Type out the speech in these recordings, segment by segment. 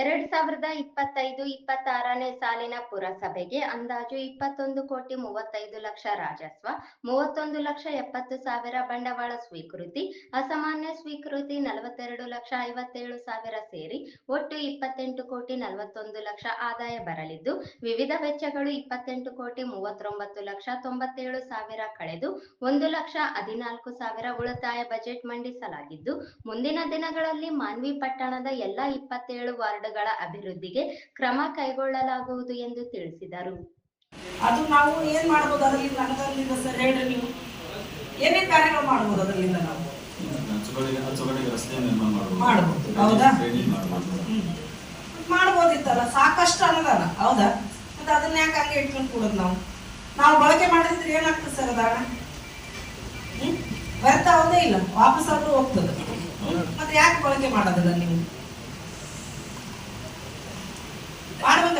ಎರಡ್ ಸಾವಿರದ ಇಪ್ಪತ್ತೈದು, ಇಪ್ಪತ್ತಾರನೇ ಸಾಲಿನ ಪುರಸಭೆಗೆ ಅಂದಾಜು ಇಪ್ಪತ್ತೊಂದು ಕೋಟಿ ಮೂವತ್ತೈದು ಲಕ್ಷ ರಾಜಸ್ವ, ಮೂವತ್ತೊಂದು ಲಕ್ಷ ಎಪ್ಪತ್ತು ಸಾವಿರ ಬಂಡವಾಳ ಸ್ವೀಕೃತಿ, ಅಸಾಮಾನ್ಯ ಸ್ವೀಕೃತಿ ನಲವತ್ತೆರಡು ಲಕ್ಷ ಐವತ್ತೇಳು ಸಾವಿರ ಸೇರಿ ಒಟ್ಟು ಇಪ್ಪತ್ತೆಂಟು ಕೋಟಿ ನಲವತ್ತೊಂದು ಲಕ್ಷ ಆದಾಯ ಬರಲಿದ್ದು, ವಿವಿಧ ವೆಚ್ಚಗಳು ಇಪ್ಪತ್ತೆಂಟು ಕೋಟಿ ಮೂವತ್ತೊಂಬತ್ತು ಲಕ್ಷ ತೊಂಬತ್ತೇಳು ಸಾವಿರ ಕಳೆದು ಒಂದು ಲಕ್ಷ ಹದಿನಾಲ್ಕು ಸಾವಿರ ಉಳಿತಾಯ ಬಜೆಟ್ ಮಂಡಿಸಲಾಗಿದ್ದು, ಮುಂದಿನ ದಿನಗಳಲ್ಲಿ ಮಾನ್ವಿ ಪಟ್ಟಣದ ಎಲ್ಲಾ ಇಪ್ಪತ್ತೇಳು ವಾರ್ಡ್ಗಳ ಅಭಿವೃದ್ಧಿಗೆ ಕ್ರಮ ಕೈಗೊಳ್ಳಲಾಗುವುದು ಎಂದು ತಿಳಿಸಿದರು. ಅದು ನಾವು ಏನ್ ಮಾಡಬಹುದು ಅದರಿಂದ ಅದರಿಂದ ಸರ್ ಹೇಳ್ರಿ ನೀವು. ಏನೇನ್ ಕಾರ್ಯಗಳು ಮಾಡಬಹುದು ಅದರಿಂದ ನಾವು? ಮಾಡಬಹುದು ಹೌದಾ? ಮಾಡ್ಬೋದಿತ್ತಲ್ಲ ಸಾಕಷ್ಟು ಅನುದಾನ ಹೌದಾ? ಮತ್ತೆ ಅದನ್ನ ಯಾಕೆ ಹಂಗೆ ಇಟ್ಕೊಂಡು ಕೊಡೋದು ನಾವು? ನಾವು ಬಳಕೆ ಮಾಡಿದ್ರೆ ಏನಾಗ್ತದೆ ಸರ್ ಅದ ಹಣ ಹ್ಮ್? ವ್ಯರ್ಥ ಹೌದೇ ಇಲ್ಲ ವಾಪಸ್ ಆದ್ರೂ ಹೋಗ್ತದೆ. ಮತ್ತೆ ಯಾಕೆ ಬಳಕೆ ಮಾಡೋದಿಲ್ಲ ನೀವು?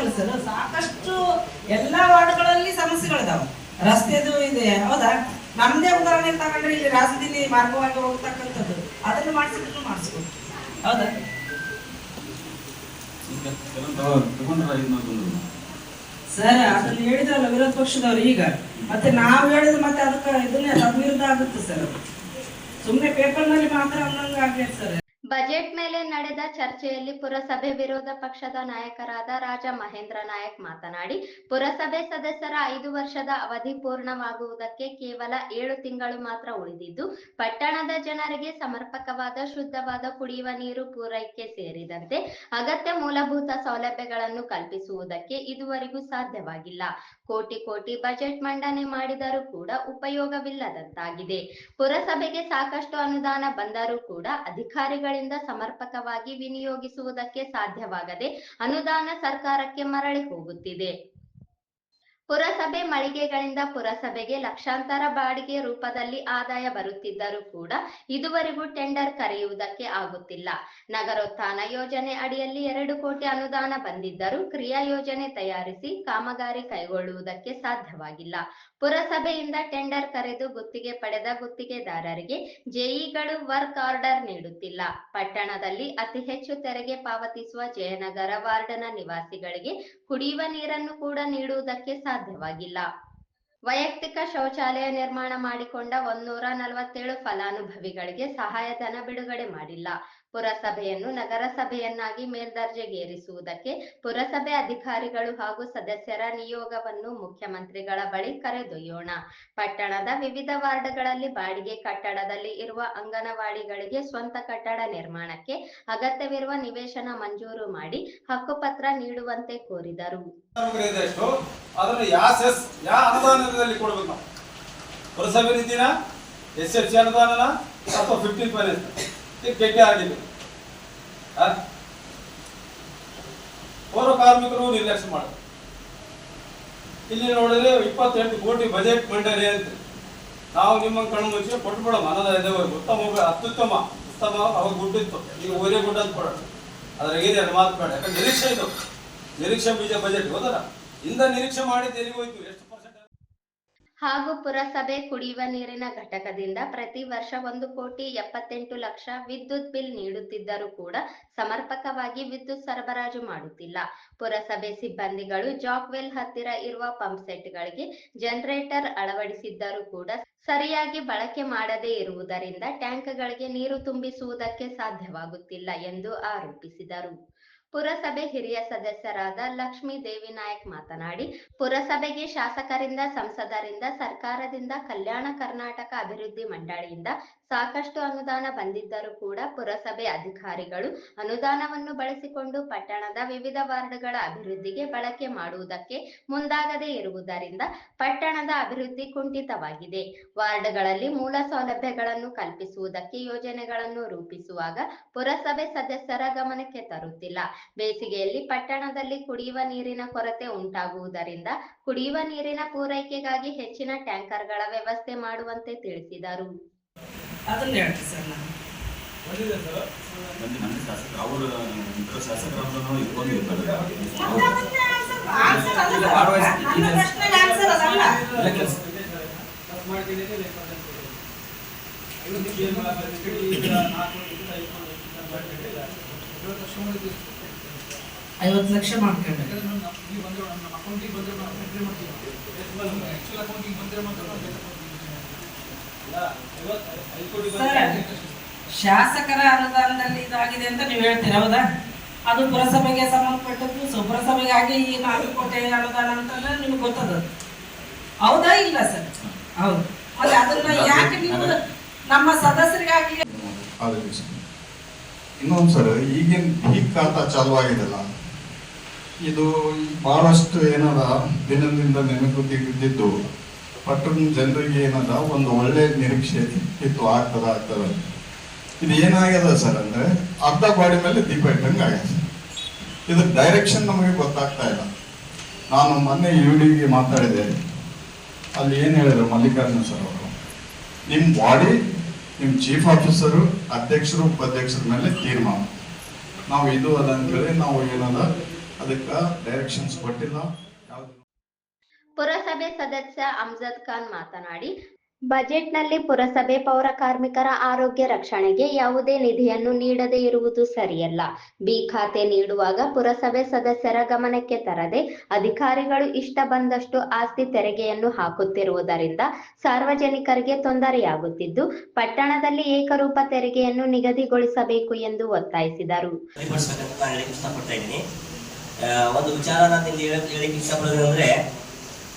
ಮಾಡ್ಬೇಕಲ್ಲ ಸಾಕಷ್ಟು ಎಲ್ಲಾ ವಾರ್ಡ್ಗಳಲ್ಲಿ ಸಮಸ್ಯೆಗಳಿದಾವೆ. ರಸ್ತೆದು ಇದೆ. ಹೌದಾ? ನಮ್ದೇ ಉದಾಹರಣೆ ತಗೊಂಡ್ರೆ ಇಲ್ಲಿ ರಾಜಧಾನಿ ಮಾರ್ಗವಾಗಿ ಹೋಗ್ತಕ್ಕಂಥದ್ದು. ಅದನ್ನು ಮಾಡಿಸಿದ್ರು ಮಾಡಿಸ್ಬೋದು. ಹೌದಾ? ಸರ್ ಅದನ್ನ ಹೇಳಿದ್ರಲ್ಲ ವಿರೋಧ ಪಕ್ಷದವ್ರು ಈಗ. ಮತ್ತೆ ನಾವು ಹೇಳಿದ್ರೆ ಮತ್ತೆ ಅದಕ್ಕೆ ಇದನ್ನೇ ತದ್ವಿರುದ್ಧ ಆಗುತ್ತೆ ಸರ್ ಸುಮ್ಮನೆ ಪೇಪರ್ನಲ್ಲಿ ಮಾತ್ರ ಅನ್ನಂಗೆ ಆಗೈತೆ ಸರ್. ಬಜೆಟ್ ಮೇಲೆ ನಡೆದ ಚರ್ಚೆಯಲ್ಲಿ ಪುರಸಭೆ ವಿರೋಧ ಪಕ್ಷದ ನಾಯಕರಾದ ರಾಜ ಮಹೇಂದ್ರ ನಾಯಕ್ ಮಾತನಾಡಿ, ಪುರಸಭೆ ಸದಸ್ಯರ ಐದು ವರ್ಷದ ಅವಧಿ ಪೂರ್ಣವಾಗುವುದಕ್ಕೆ ಕೇವಲ ಏಳು ತಿಂಗಳು ಮಾತ್ರ ಉಳಿದಿದ್ದು, ಪಟ್ಟಣದ ಜನರಿಗೆ ಸಮರ್ಪಕವಾದ ಶುದ್ಧವಾದ ಕುಡಿಯುವ ನೀರು ಪೂರೈಕೆ ಸೇರಿದಂತೆ ಅಗತ್ಯ ಮೂಲಭೂತ ಸೌಲಭ್ಯಗಳನ್ನು ಕಲ್ಪಿಸುವುದಕ್ಕೆ ಇದುವರೆಗೂ ಸಾಧ್ಯವಾಗಿಲ್ಲ. ಕೋಟಿ ಕೋಟಿ ಬಜೆಟ್ ಮಂಡನೆ ಮಾಡಿದರೂ ಕೂಡ ಉಪಯೋಗವಿಲ್ಲದಂತಾಗಿದೆ. ಪುರಸಭೆಗೆ ಸಾಕಷ್ಟು ಅನುದಾನ ಬಂದರೂ ಕೂಡ ಅಧಿಕಾರಿಗಳಿಂದ ಸಮರ್ಪಕವಾಗಿ ವಿನಿಯೋಗಿಸುವುದಕ್ಕೆ ಸಾಧ್ಯವಾಗದೆ ಅನುದಾನ ಸರ್ಕಾರಕ್ಕೆ ಮರಳಿ ಹೋಗುತ್ತಿದೆ. ಪುರಸಭೆ ಮಳಿಗೆಗಳಿಂದ ಪುರಸಭೆಗೆ ಲಕ್ಷಾಂತರ ಬಾಡಿಗೆ ರೂಪದಲ್ಲಿ ಆದಾಯ ಬರುತ್ತಿದ್ದರೂ ಕೂಡ ಇದುವರೆಗೂ ಟೆಂಡರ್ ಕರೆಯುವುದಕ್ಕೆ ಆಗುತ್ತಿಲ್ಲ. ನಗರೋತ್ಥಾನ ಯೋಜನೆ ಅಡಿಯಲ್ಲಿ ಎರಡು ಕೋಟಿ ಅನುದಾನ ಬಂದಿದ್ದರೂ ಕ್ರಿಯಾ ಯೋಜನೆ ತಯಾರಿಸಿ ಕಾಮಗಾರಿ ಕೈಗೊಳ್ಳುವುದಕ್ಕೆ ಸಾಧ್ಯವಾಗಿಲ್ಲ. ಪುರಸಭೆಯಿಂದ ಟೆಂಡರ್ ಕರೆದು ಗುತ್ತಿಗೆ ಪಡೆದ ಗುತ್ತಿಗೆದಾರರಿಗೆ ಜೆಇಗಳು ವರ್ಕ್ ಆರ್ಡರ್ ನೀಡುತ್ತಿಲ್ಲ. ಪಟ್ಟಣದಲ್ಲಿ ಅತಿ ಹೆಚ್ಚು ತೆರಿಗೆ ಪಾವತಿಸುವ ಜಯನಗರ ವಾರ್ಡ್ನ ನಿವಾಸಿಗಳಿಗೆ ಕುಡಿಯುವ ನೀರನ್ನು ಕೂಡ ನೀಡುವುದಕ್ಕೆ ಸಾಧ್ಯವಾಗಿಲ್ಲ. ವೈಯಕ್ತಿಕ ಶೌಚಾಲಯ ನಿರ್ಮಾಣ ಮಾಡಿಕೊಂಡ ಒಂದೂರ ನಲವತ್ತೇಳು ಫಲಾನುಭವಿಗಳಿಗೆ ಸಹಾಯಧನ ಬಿಡುಗಡೆ ಮಾಡಿಲ್ಲ. ಪುರಸಭೆಯನ್ನು ನಗರಸಭೆಯನ್ನಾಗಿ ಮೇಲ್ದರ್ಜೆಗೇರಿಸುವುದಕ್ಕೆ ಪುರಸಭೆ ಅಧಿಕಾರಿಗಳು ಹಾಗೂ ಸದಸ್ಯರ ನಿಯೋಗವನ್ನು ಮುಖ್ಯಮಂತ್ರಿಗಳ ಬಳಿ ಕರೆದೊಯ್ಯೋಣ. ಪಟ್ಟಣದ ವಿವಿಧ ವಾರ್ಡ್ಗಳಲ್ಲಿ ಬಾಡಿಗೆ ಕಟ್ಟಡದಲ್ಲಿ ಇರುವ ಅಂಗನವಾಡಿಗಳಿಗೆ ಸ್ವಂತ ಕಟ್ಟಡ ನಿರ್ಮಾಣಕ್ಕೆ ಅಗತ್ಯವಿರುವ ನಿವೇಶನ ಮಂಜೂರು ಮಾಡಿ ಹಕ್ಕುಪತ್ರ ನೀಡುವಂತೆ ಕೋರಿದರು. ಪುರಸಭೆ ಅನುದಾನನ ಅಥವಾ ಫಿಫ್ಟೀನ್ ಫೈನಾನ್ಸ್ ಆ? ಪೌರ ಕಾರ್ಮಿಕರು ನಿರ್ಲಕ್ಷ್ಯ ಮಾಡ ಇಲ್ಲಿ ನೋಡಿದ್ರೆ ಇಪ್ಪತ್ತೆಂಟು ಕೋಟಿ ಬಜೆಟ್ ಮಂಡನೆ ಅಂತ. ನಾವು ನಿಮ್ಮ ಕಣ್ಣು ಮುಚ್ಚಿ ಕೊಟ್ಬಿಡೋಣ ಮನದ ಇದೆ ಉತ್ತಮ ಅತ್ಯುತ್ತಮ ಉತ್ತಮ ಅವಾಗ ಗುಡ್ಡಿತ್ತು ಈಗ ಓರೇ ಗುಡ್ಡ ಅಂತ ಕೊಡೋಣ. ಅದ್ರ ಏರಿ ಅದು ಮಾತು ಬೇಡ ಯಾಕಂದ್ರೆ ನಿರೀಕ್ಷೆ ಇದು. ನಿರೀಕ್ಷೆ ಬೀಜ ಬಜೆಟ್ ಹೋದ್ರ ಇಂದ ನಿರೀಕ್ಷೆ ಮಾಡಿ ಎಲ್ಲಿಗೆ ಹೋಯ್ತು? ಹಾಗೂ ಪುರಸಭೆ ಕುಡಿಯುವ ನೀರಿನ ಘಟಕದಿಂದ ಪ್ರತಿ ವರ್ಷ ಒಂದು ಕೋಟಿ ಎಪ್ಪತ್ತೆಂಟು ಲಕ್ಷ ವಿದ್ಯುತ್ ಬಿಲ್ ನೀಡುತ್ತಿದ್ದರೂ ಕೂಡ ಸಮರ್ಪಕವಾಗಿ ವಿದ್ಯುತ್ ಸರಬರಾಜು ಮಾಡುತ್ತಿಲ್ಲ. ಪುರಸಭೆ ಸಿಬ್ಬಂದಿಗಳು ಜಾಕ್ವೆಲ್ ಹತ್ತಿರ ಇರುವ ಪಂಪ್ ಸೆಟ್ಗಳಿಗೆ ಜನರೇಟರ್ ಅಳವಡಿಸಿದ್ದರೂ ಕೂಡ ಸರಿಯಾಗಿ ಬಳಕೆ ಮಾಡದೇ ಇರುವುದರಿಂದ ಟ್ಯಾಂಕ್ಗಳಿಗೆ ನೀರು ತುಂಬಿಸುವುದಕ್ಕೆ ಸಾಧ್ಯವಾಗುತ್ತಿಲ್ಲ ಎಂದು ಆರೋಪಿಸಿದರು. ಪುರಸಭೆ ಹಿರಿಯ ಸದಸ್ಯರಾದ ಲಕ್ಷ್ಮೀ ದೇವಿ ನಾಯಕ್ ಮಾತನಾಡಿ, ಪುರಸಭೆಗೆ ಶಾಸಕರಿಂದ, ಸಂಸದರಿಂದ, ಸರ್ಕಾರದಿಂದ, ಕಲ್ಯಾಣ ಕರ್ನಾಟಕ ಅಭಿವೃದ್ಧಿ ಮಂಡಳಿಯಿಂದ ಸಾಕಷ್ಟು ಅನುದಾನ ಬಂದಿದ್ದರೂ ಕೂಡ ಪುರಸಭೆ ಅಧಿಕಾರಿಗಳು ಅನುದಾನವನ್ನು ಬಳಸಿಕೊಂಡು ಪಟ್ಟಣದ ವಿವಿಧ ವಾರ್ಡ್ಗಳ ಅಭಿವೃದ್ಧಿಗೆ ಬಳಕೆ ಮಾಡುವುದಕ್ಕೆ ಮುಂದಾಗದೇ ಇರುವುದರಿಂದ ಪಟ್ಟಣದ ಅಭಿವೃದ್ಧಿ ಕುಂಠಿತವಾಗಿದೆ. ವಾರ್ಡ್ಗಳಲ್ಲಿ ಮೂಲ ಸೌಲಭ್ಯಗಳನ್ನು ಕಲ್ಪಿಸುವುದಕ್ಕೆ ಯೋಜನೆಗಳನ್ನು ರೂಪಿಸುವಾಗ ಪುರಸಭೆ ಸದಸ್ಯರ ಗಮನಕ್ಕೆ ತರುತ್ತಿಲ್ಲ. ಬೇಸಿಗೆಯಲ್ಲಿ ಪಟ್ಟಣದಲ್ಲಿ ಕುಡಿಯುವ ನೀರಿನ ಕೊರತೆ ಉಂಟಾಗುವುದರಿಂದ ಕುಡಿಯುವ ನೀರಿನ ಪೂರೈಕೆಗಾಗಿ ಹೆಚ್ಚಿನ ಟ್ಯಾಂಕರ್ಗಳ ವ್ಯವಸ್ಥೆ ಮಾಡುವಂತೆ ತಿಳಿಸಿದರು. ಅದನ್ನ ಹೇಳ್ತೀನಿ ಸರ್ ನಾನು. ನಮ್ಮ ಅವರು ಇಟ್ಕೊಂಡು ಇರ್ತಾರೆ. ಮತ್ತೆ ಅದನ್ನೇ answer- answer ಅಲ್ಲ ಸರ್. ನನ್ನ ಬಂದ್ರೆ answer ಅದಲ್ಲ. ಇಲ್ಲ ಕೆಲಸ ಐವತ್ತು ಲಕ್ಷ ಮಾಡ್ಕೊಂಡ್ರೆ ಸರ್, ಶಾಸಕರ ಅನುದಾನದಲ್ಲಿ ಇದಾಗಿದೆ ಅಂತ ನೀವು ಹೇಳ್ತೀರ ಹೌದಾ? ಅದು ಪುರಸಭೆಗೆ ಸಂಬಂಧಪಟ್ಟದ್ದು ಸೊ ಪುರಸಭೆಗಾಗಿ ಈ ನಾಲ್ಕು ಕೋಟಿ ಅನುದಾನ ಅಂತಂದ್ರೆ ನಿಮ್ಗೆ ಗೊತ್ತದ. ಹೌದಾ ಇಲ್ಲ ಸರ್? ಹೌದು. ಅದನ್ನ ಯಾಕೆ ನೀವು ನಮ್ಮ ಸದಸ್ಯರಿಗಾಗಿ ಇನ್ನೊಂದು ಸರ್ ಈಗಿನ ಈ ಕಾಟ ಚಾಲು ಆಗಿದೆಲ್ಲ ಇದು ಬಹಳಷ್ಟು ಏನಾರ ದಿನದಿಂದ ನೆನಪು ಬಿದ್ದಿದ್ದು ಪಟ್ಟಣ ಜನರಿಗೆ ಏನದ? ಒಂದು ಒಳ್ಳೆ ನಿರೀಕ್ಷೆ ಇತ್ತು. ಆಗ್ತದ ಆಗ್ತದ. ಇದು ಏನಾಗ್ಯದ ಸರ್ ಅಂದ್ರೆ, ಅರ್ಧ ಬಾಡಿ ಮೇಲೆ ದೀಪ ಇಟ್ಟಂಗೆ ಆಗ್ಯದ. ಸರ್ ಇದು ಡೈರೆಕ್ಷನ್ ನಮಗೆ ಗೊತ್ತಾಗ್ತಾ ಇಲ್ಲ. ನಾನು ಮೊನ್ನೆ ಯು ಮಾತಾಡಿದೆ. ಅಲ್ಲಿ ಏನು ಹೇಳಿದ್ರು ಮಲ್ಲಿಕಾರ್ಜುನ ಸರ್ ಅವರು? ನಿಮ್ಮ ಬಾಡಿ ನಿಮ್ಮ ಚೀಫ್ ಆಫೀಸರು ಅಧ್ಯಕ್ಷರು, ಉಪಾಧ್ಯಕ್ಷರ ಮೇಲೆ ತೀರ್ಮಾನ. ನಾವು ಇದು ಅದ ಅಂತೇಳಿ ನಾವು ಏನದ? ಅದಕ್ಕೆ ಡೈರೆಕ್ಷನ್ಸ್ ಕೊಟ್ಟಿಲ್ಲ. ಯಾವ್ದು ಪುರಸಭೆ ಸದಸ್ಯ ಅಮ್ಜದ್ ಖಾನ್ ಮಾತನಾಡಿ ಬಜೆಟ್ನಲ್ಲಿ ಪುರಸಭೆ ಪೌರ ಕಾರ್ಮಿಕರ ಆರೋಗ್ಯ ರಕ್ಷಣೆಗೆ ಯಾವುದೇ ನಿಧಿಯನ್ನು ನೀಡದೇ ಇರುವುದು ಸರಿಯಲ್ಲ. ಬಿ ಖಾತೆ ನೀಡುವಾಗ ಪುರಸಭೆ ಸದಸ್ಯರ ಗಮನಕ್ಕೆ ತರದೆ ಅಧಿಕಾರಿಗಳು ಇಷ್ಟ ಬಂದಷ್ಟು ಆಸ್ತಿ ತೆರಿಗೆಯನ್ನು ಹಾಕುತ್ತಿರುವುದರಿಂದ ಸಾರ್ವಜನಿಕರಿಗೆ ತೊಂದರೆಯಾಗುತ್ತಿದ್ದು ಪಟ್ಟಣದಲ್ಲಿ ಏಕರೂಪ ತೆರಿಗೆಯನ್ನು ನಿಗದಿಗೊಳಿಸಬೇಕು ಎಂದು ಒತ್ತಾಯಿಸಿದರು. ಒಂದು ವಿಚಾರ ನಾನು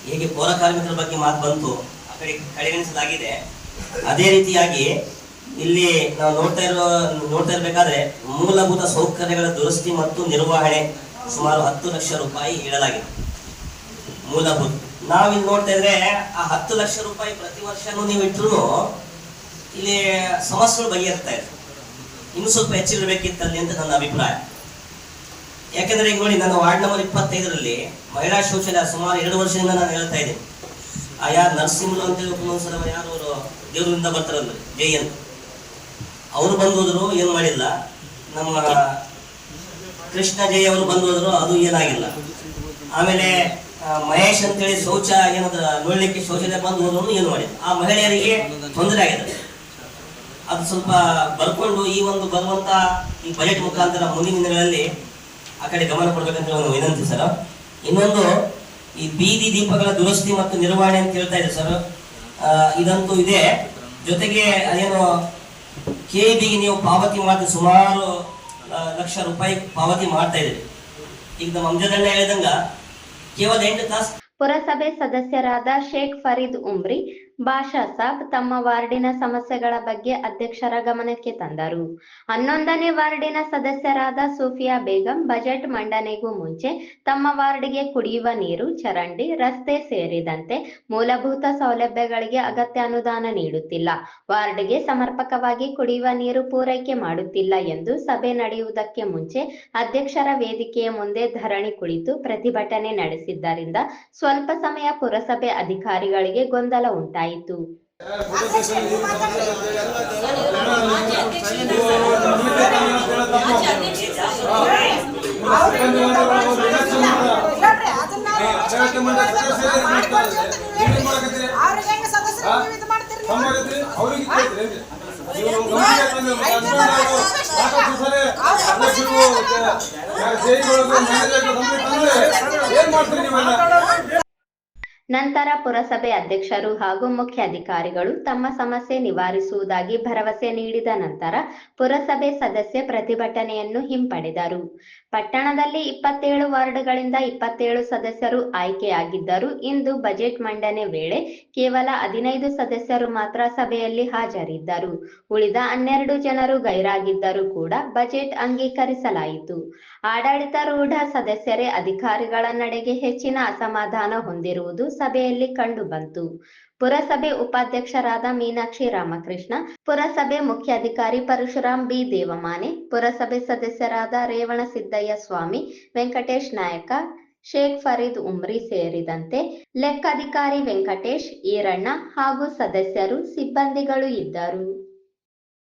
ಹೇಗೆ ಪೌರ ಕಾರ್ಮಿಕರ ಬಗ್ಗೆ ಮಾತು ಬಂತು, ಆ ಕಡೆ ಕಡೆಗಣಿಸಲಾಗಿದೆ. ಅದೇ ರೀತಿಯಾಗಿ ಇಲ್ಲಿ ನಾವು ನೋಡ್ತಾ ಇರೋ ನೋಡ್ತಾ ಇರಬೇಕಾದ್ರೆ ಮೂಲಭೂತ ಸೌಕರ್ಯಗಳ ದುರಸ್ತಿ ಮತ್ತು ನಿರ್ವಹಣೆ ಸುಮಾರು ಹತ್ತು ಲಕ್ಷ ರೂಪಾಯಿ ಇಡಲಾಗಿದೆ ಮೂಲಭೂತ. ನಾವಿಲ್ಲಿ ನೋಡ್ತಾ ಇದ್ರೆ ಆ ಹತ್ತು ಲಕ್ಷ ರೂಪಾಯಿ ಪ್ರತಿ ವರ್ಷನೂ ನೀವು ಇಟ್ಟರು ಇಲ್ಲಿ ಸಮಸ್ಯೆಗಳು ಬಗೆಹರ್ತಾ ಇದೆ ಇನ್ನು ಸ್ವಲ್ಪ ಹೆಚ್ಚಿರಬೇಕಿತ್ತಲ್ಲಿ ಅಂತ ನನ್ನ ಅಭಿಪ್ರಾಯ. ಯಾಕಂದ್ರೆ ಈಗ ನೋಡಿ, ನನ್ನ ವಾರ್ಡ್ ನಂಬರ್ ಇಪ್ಪತ್ತೈದರಲ್ಲಿ ಮಹಿಳಾ ಶೌಚಾಲಯ ಸುಮಾರು ಎರಡು ವರ್ಷದಿಂದ ನಾನು ಹೇಳ್ತಾ ಇದ್ದೆ ಆ ಯಾರು ನರಸಿಂಹರು ಅಂತ ಹೇಳಿ ಅವರು ಯಾರು, ಅವರು ದೇವರಿಂದ ಬರ್ತಾರಲ್ಲ ಜೈ ಅಂತ ಅವರು ಬಂದು ಹೋದ್ರು, ಏನು ಮಾಡಿಲ್ಲ. ನಮ್ಮ ಕೃಷ್ಣ ಜೈ ಅವರು ಬಂದು ಹೋದ್ರು, ಅದು ಏನಾಗಿಲ್ಲ. ಆಮೇಲೆ ಮಹೇಶ್ ಅಂತೇಳಿ ಶೌಚ ಏನದ, ನೋಡ್ಲಿಕ್ಕೆ ಶೌಚಾಲಯ ಬಂದು ಹೋದ್ರು ಏನು ಮಾಡಿಲ್ಲ. ಆ ಮಹಿಳೆಯರಿಗೆ ತೊಂದರೆ ಆಗಿದೆ. ಅದು ಸ್ವಲ್ಪ ಬರ್ಕೊಂಡು ಈ ಒಂದು ಬರುವಂತ ಈ ಬಜೆಟ್ ಮುಖಾಂತರ ಮುಂದಿನ ದಿನಗಳಲ್ಲಿ ಆ ಕಡೆ ಗಮನ ಕೊಡ್ಬೇಕಂತ ಒಂದು ವಿನಂತಿ ಸರ್. ಇನ್ನೊಂದು ಈ ಬೀದಿ ದೀಪಗಳ ದುರಸ್ತಿ ಮತ್ತು ನಿರ್ವಹಣೆ ಅಂತ ಹೇಳ್ತಾ ಇದೆ ಸರ್. ಇದಂತೂ ಇದೆ. ಜೊತೆಗೆ ಏನು ಕೆ ಬಿಗೆ ನೀವು ಪಾವತಿ ಮಾಡಿದ ಸುಮಾರು ಲಕ್ಷ ರೂಪಾಯಿ ಪಾವತಿ ಮಾಡ್ತಾ ಇದ್ದೀರಿ. ಈಗ ನಮ್ಮ ಅಂಜದಣ್ಣ ಹೇಳಿದಂಗ ಕೇವಲ ಎಂಟು ತಾಸು ಪುರಸಭೆ ಸದಸ್ಯರಾದ ಶೇಖ್ ಫರೀದ್ ಉಮ್ರಿ ಬಾಷಾ ಸಾಬ್ ತಮ್ಮ ವಾರ್ಡಿನ ಸಮಸ್ಯೆಗಳ ಬಗ್ಗೆ ಅಧ್ಯಕ್ಷರ ಗಮನಕ್ಕೆ ತಂದರು. ಹನ್ನೊಂದನೇ ವಾರ್ಡಿನ ಸದಸ್ಯರಾದ ಸೂಫಿಯಾ ಬೇಗಂ ಬಜೆಟ್ ಮಂಡನೆಗೂ ಮುಂಚೆ ತಮ್ಮ ವಾರ್ಡ್ಗೆ ಕುಡಿಯುವ ನೀರು, ಚರಂಡಿ, ರಸ್ತೆ ಸೇರಿದಂತೆ ಮೂಲಭೂತ ಸೌಲಭ್ಯಗಳಿಗೆ ಅಗತ್ಯ ಅನುದಾನ ನೀಡುತ್ತಿಲ್ಲ. ವಾರ್ಡ್ಗೆ ಸಮರ್ಪಕವಾಗಿ ಕುಡಿಯುವ ನೀರು ಪೂರೈಕೆ ಮಾಡುತ್ತಿಲ್ಲ ಎಂದು ಸಭೆ ನಡೆಯುವುದಕ್ಕೆ ಮುಂಚೆ ಅಧ್ಯಕ್ಷರ ವೇದಿಕೆಯ ಮುಂದೆ ಧರಣಿ ಕುಳಿತು ಪ್ರತಿಭಟನೆ ನಡೆಸಿದ್ದರಿಂದ ಸ್ವಲ್ಪ ಸಮಯ ಪುರಸಭೆ ಅಧಿಕಾರಿಗಳಿಗೆ ಗೊಂದಲ ಉಂಟಾಯಿತು. ತಂದ್ರೆ ಏನ್ ಮಾಡ್ತೀರಿ ನಂತರ ಪುರಸಭೆ ಅಧ್ಯಕ್ಷರು ಹಾಗೂ ಮುಖ್ಯ ಅಧಿಕಾರಿಗಳು ತಮ್ಮ ಸಮಸ್ಯೆ ನಿವಾರಿಸುವುದಾಗಿ ಭರವಸೆ ನೀಡಿದ ನಂತರ ಪುರಸಭೆ ಸದಸ್ಯ ಪ್ರತಿಭಟನೆಯನ್ನು ಹಿಂಪಡೆದರು. ಪಟ್ಟಣದಲ್ಲಿ ಇಪ್ಪತ್ತೇಳು ವಾರ್ಡ್ಗಳಿಂದ ಇಪ್ಪತ್ತೇಳು ಸದಸ್ಯರು ಆಯ್ಕೆಯಾಗಿದ್ದರು. ಇಂದು ಬಜೆಟ್ ಮಂಡನೆ ವೇಳೆ ಕೇವಲ ಹದಿನೈದು ಸದಸ್ಯರು ಮಾತ್ರ ಸಭೆಯಲ್ಲಿ ಹಾಜರಿದ್ದರು. ಉಳಿದ ಹನ್ನೆರಡು ಜನರು ಗೈರಾಗಿದ್ದರೂ ಕೂಡ ಬಜೆಟ್ ಅಂಗೀಕರಿಸಲಾಯಿತು. ಆಡಳಿತಾರೂಢ ಸದಸ್ಯರೇ ಅಧಿಕಾರಿಗಳ ನಡೆಗೆ ಹೆಚ್ಚಿನ ಅಸಮಾಧಾನ ಹೊಂದಿರುವುದು ಸಭೆಯಲ್ಲಿ ಕಂಡುಬಂತು ಪುರಸಭೆ ಉಪಾಧ್ಯಕ್ಷರಾದ ಮೀನಾಕ್ಷಿ ರಾಮಕೃಷ್ಣ, ಪುರಸಭೆ ಮುಖ್ಯಾಧಿಕಾರಿ ಪರಶುರಾಮ್ ಬಿ. ದೇವಮಾನೆ, ಪುರಸಭೆ ಸದಸ್ಯರಾದ ರೇವಣಸಿದ್ದಯ್ಯ ಸ್ವಾಮಿ, ವೆಂಕಟೇಶ್ ನಾಯಕ, ಶೇಖ್ ಫರೀದ್ ಉಮ್ರಿ ಸೇರಿದಂತೆ ಲೆಕ್ಕಾಧಿಕಾರಿ ವೆಂಕಟೇಶ್, ಈರಣ್ಣ ಹಾಗೂ ಸದಸ್ಯರು, ಸಿಬ್ಬಂದಿಗಳು ಇದ್ದರು.